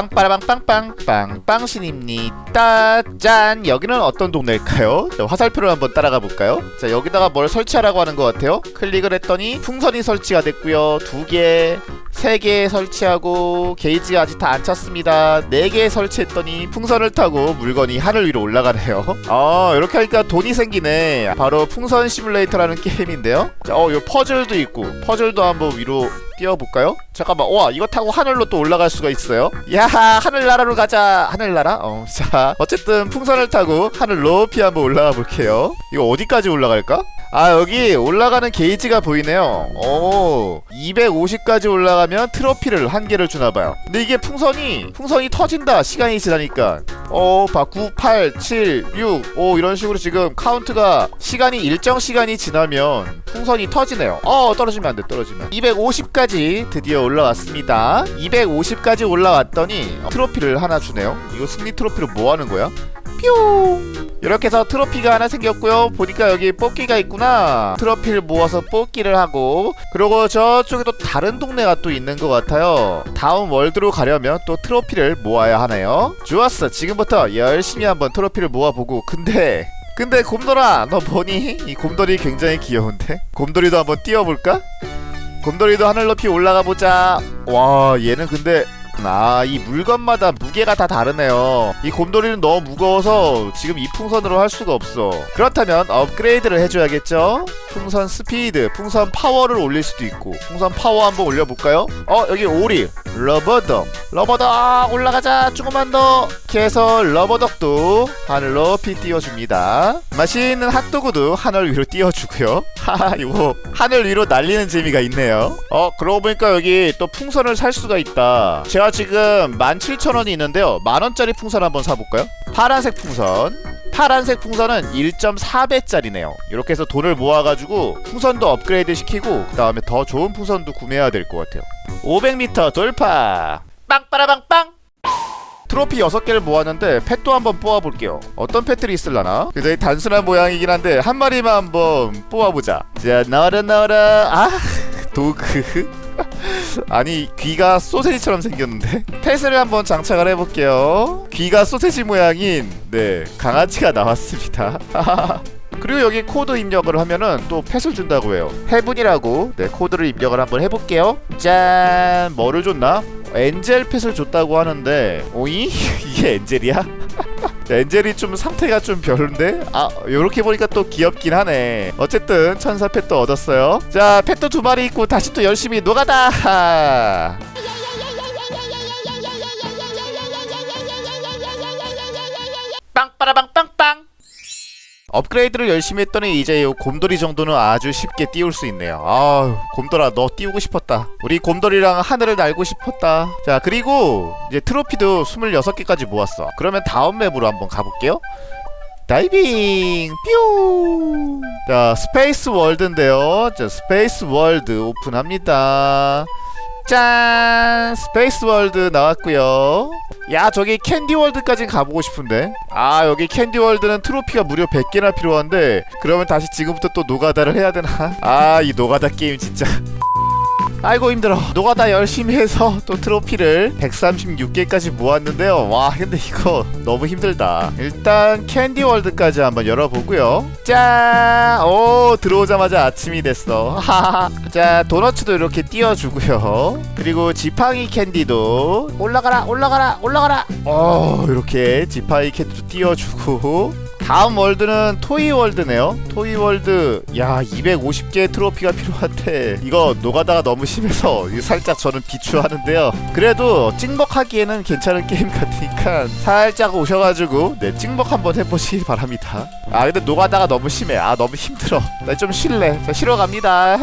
빵빠라빵 빵빵 빵 빵신입니다 짠 여기는 어떤 동네일까요? 자, 화살표를 한번 따라가 볼까요? 자 여기다가 뭘 설치하라고 하는 것 같아요 클릭을 했더니 풍선이 설치가 됐고요 두개 세 개 설치하고 게이지가 아직 다 안 찼습니다 네 개 설치했더니 풍선을 타고 물건이 하늘 위로 올라가네요 아 이렇게 하니까 돈이 생기네 바로 풍선 시뮬레이터라는 게임인데요 자 어 요 퍼즐도 있고 퍼즐도 한번 위로 띄워볼까요? 잠깐만 와 이거 타고 하늘로 또 올라갈 수가 있어요 야 하늘나라로 가자 하늘나라? 어자 어쨌든 풍선을 타고 하늘 높이 한번 올라가 볼게요 이거 어디까지 올라갈까? 아 여기 올라가는 게이지가 보이네요. 오 250까지 올라가면 트로피를 한 개를 주나봐요. 근데 이게 풍선이 풍선이 터진다. 시간이 지나니까. 어봐 9, 8, 7, 6, 5 이런 식으로 지금 카운트가 시간이 일정 시간이 지나면 풍선이 터지네요. 어 떨어지면 안돼 떨어지면. 250까지 드디어 올라왔습니다. 250까지 올라왔더니 트로피를 하나 주네요. 이거 승리 트로피로 뭐 하는 거야? 뿅 이렇게 해서 트로피가 하나 생겼고요. 보니까 여기 뽑기가 있 구나. 트로피를 모아서 뽑기를 하고. 그리고 저쪽에도 다른 동네가 또 있는 것 같아요. 다음 월드로 가려면 또 트로피를 모아야 하네요. 좋았어. 지금부터 열심히 한번 트로피를 모아보고. 근데 근데 곰돌아 너 뭐니? 이 곰돌이 굉장히 귀여운데? 곰돌이도 한번 띄워볼까? 곰돌이도 하늘 높이 올라가 보자. 와 얘는 근데 아, 이 물건마다 무게가 다 다르네요. 이 곰돌이는 너무 무거워서 지금 이 풍선으로 할 수가 없어. 그렇다면 업그레이드를 해줘야겠죠? 풍선 스피드, 풍선 파워를 올릴 수도 있고. 풍선 파워 한번 올려볼까요? 어, 여기 오리, 러버덕. 러버덕 올라가자. 조금만 더. 해서 러버덕도 하늘 높이 띄워줍니다. 맛있는 핫도그도 하늘 위로 띄워주고요. 하하, 이거 하늘 위로 날리는 재미가 있네요. 어, 그러고 보니까 여기 또 풍선을 살 수가 있다. 제가 지금 17,000원이 있는데요. 만원짜리 풍선 한번 사볼까요? 파란색 풍선. 파란색 풍선은 1.4배짜리네요. 이렇게 해서 돈을 모아가지고 풍선도 업그레이드 시키고 그 다음에 더 좋은 풍선도 구매해야 될 것 같아요. 500m 돌파. 빵빠라빵빵. 트로피 6개를 모았는데 펫도 한번 뽑아볼게요 어떤 펫들이 있을라나? 굉장히 단순한 모양이긴 한데 한 마리만 한번 뽑아보자 자 나와라 나와라 아 도그 아니 귀가 소세지처럼 생겼는데 펫을 한번 장착을 해볼게요 귀가 소세지 모양인 네 강아지가 나왔습니다 그리고 여기 코드 입력을 하면은 또 펫을 준다고 해요 해분이라고 네 코드를 입력을 한번 해볼게요 짠 뭐를 줬나? 엔젤 펫을 줬다고 하는데 오이? 이게 엔젤이야? 엔젤이 좀 상태가 좀 별론데? 아 요렇게 보니까 또 귀엽긴 하네. 어쨌든 천사 펫도 얻었어요. 자 펫도 두 마리 있고 다시 또 열심히 노가다 업그레이드를 열심히 했더니 이제 요 곰돌이 정도는 아주 쉽게 띄울 수 있네요. 아우 곰돌아 너 띄우고 싶었다. 우리 곰돌이랑 하늘을 날고 싶었다. 자 그리고 이제 트로피도 26개까지 모았어. 그러면 다음 맵으로 한번 가볼게요. 다이빙 뾰. 자 스페이스 월드인데요. 자 스페이스 월드 오픈합니다. 짠! 스페이스 월드 나왔고요. 야, 저기 캔디 월드까지 가보고 싶은데. 아, 여기 캔디 월드는 트로피가 무려 100개나 필요한데 그러면 다시 지금부터 또 노가다를 해야 되나? 아, 이 노가다 게임 진짜. 아이고 힘들어 노가다 열심히 해서 또 트로피를 136개까지 모았는데요 와 근데 이거 너무 힘들다 일단 캔디월드까지 한번 열어보고요 짠오 들어오자마자 아침이 됐어. 자 도너츠도 이렇게 띄워주고요. 그리고 지팡이 캔디도 올라가라 올라가라 올라가라! 어 이렇게 지팡이 캔디도 띄워주고 다음 월드는 토이 월드네요. 토이 월드 야 250개 트로피가 필요한데 이거 노가다가 너무 심해서 살짝 저는 비추하는데요. 그래도 찍먹하기에는 괜찮은 게임 같으니까 살짝 오셔가지고 네 찍먹 한번 해보시기 바랍니다. 아 근데 노가다가 너무 심해. 아 너무 힘들어. 나 좀 쉴래. 자 쉬러 갑니다.